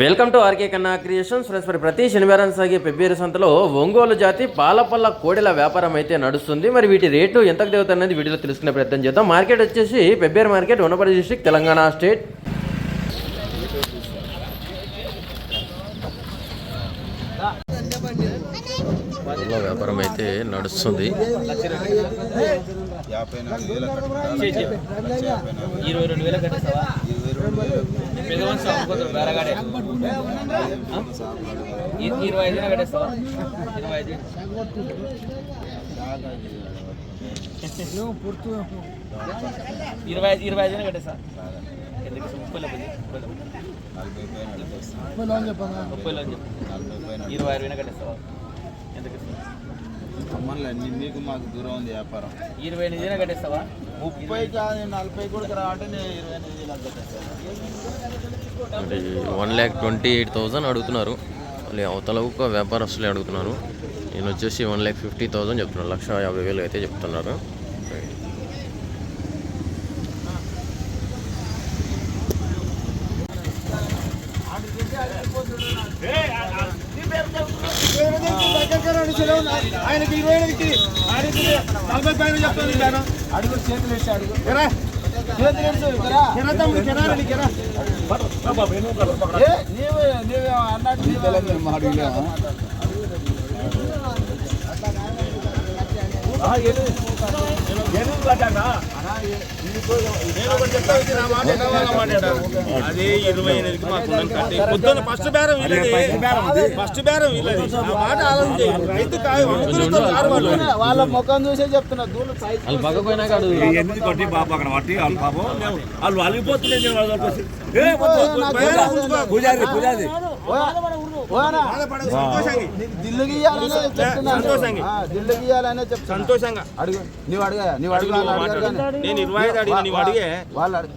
Welcome to RK Kanna creations. Friends మరి ప్రతి శనివారం సాగే పెబ్బేరు సంతలో ఒంగోలు జాతి పాలపల్ల కోడెల వ్యాపారం అయితే నడుస్తుంది. మరి వీటి రేటు ఎంతకు దిగుతుంది అనేది వీడియోలో తెలుసుకునే ప్రయత్నం చేద్దాం. మార్కెట్ వచ్చేసి Pebberu market Unnapalli district Telangana state. వ్యాపారం అయితే నడుస్తుంది. ఇరవై రెండు వేల మనిషి అమ్ముకోతాడు బేరగాడే ఇరవై ఐదు కట్టేస్తావా? ఇరవై ఐదు. ఇరవై ఐదు ఇరవై ఐదు కట్టేస్తా? ముప్పై ముప్పై ఇరవై ఆరు కట్టేస్తావా? ఎందుకు? అన్ని మీకు మాకు దూరం ఉంది వ్యాపారం. ఇరవై ఎనిమిది కట్టేస్తావా? అంటే నలభై కూడా one lakh twenty eight thousand అడుగుతున్నారు. మళ్ళీ అవతల ఒక వ్యాపారస్తులే అడుగుతున్నారు. నేను వచ్చేసి వన్ ల్యాక్ ఫిఫ్టీ థౌజండ్ చెప్తున్నాను లక్ష యాభై వేలు అయితే చెప్తున్నారు. ఆయనకి ఇరవై ఏడుకి ఆయనకి నలభై పైన చెప్తాను నేను. అడుగు చేతులు వేసి అడుగు. ఎరా. అన్నట్టు ఆ? అది ఇరవై ఎనిమిదికి మాకు. పొద్దున్న ఫస్ట్ బేరం వీళ్ళది. ఫస్ట్ బేరం వీళ్ళది. నా మాట ఆలోచించి. రైతు వాళ్ళు. ముఖం చూసే చెప్తున్నా వాళ్ళు పక్కపోయినా కాదు ఎందుకు కొట్టి బాబు అక్కడ పట్టి వాళ్ళు పాపం వాళ్ళు అలిగిపోతున్నాయి. పూజారి పూజారి దిల్లు గీయాలనే చెప్తున్నా సంతోషంగా. ఆ, దిల్లు గీయాలనే చెప్తున్నా సంతోషంగా అడుగు నువ్వు అడిగా నువ్వు అడుగు వాళ్ళు అడిగారు కానీ. నేను ఇరవై ఐదు అడిగిన నీవు అడిగే వాళ్ళు అడుగు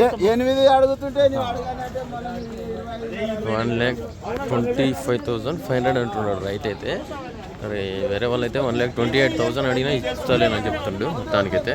ఏ- ఎనిమిది అడుగుతుంటే నువ్వు అడగాలంటే మళ్ళీ ఇరవై ఐదు. One lakh twenty five thousand five hundred అంటున్నాడు రైట్ అయితే మరి వేరే వాళ్ళు అయితే one lakh twenty eight thousand అడిగినా ఇస్తలేనని చెప్తుండు మొత్తానికైతే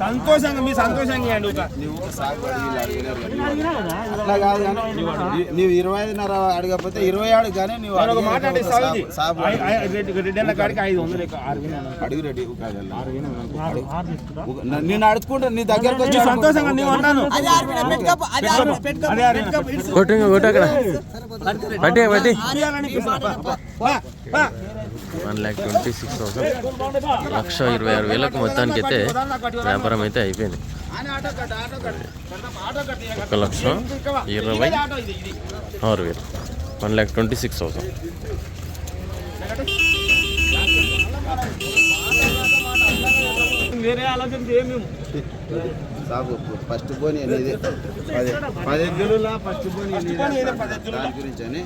సంతోషంగా మీ సంతోషంగా ఇవ్వండి నువ్వు. అట్లా కాదు కానీ నీ- నీవు ఇరవై ఐదున్నర అడగకపోతే ఇరవై ఆడు కానీ నువ్వు నేను ఒక మాట అంటే రెడ్డి కాడికి ఐదు వందలు. అడుగు నేను అడుచుకుంటా నీ దగ్గరకు వచ్చి నీ సంతోషంగా నీవు అన్నాను. పట్టి పట్టి. One lakh twenty six thousand. లక్ష ఇరవై ఆరు వేలకు మొత్తానికి అయితే వ్యాపారం అయితే అయిపోయింది. ఒక లక్ష ఇరవై ఆరు వేలు. One lakh twenty six thousand. వేరే ఆలోచన ఏమి సాగు ఫస్ట్ పోనీ అనేది పది పది ఫస్ట్ గురించి అని.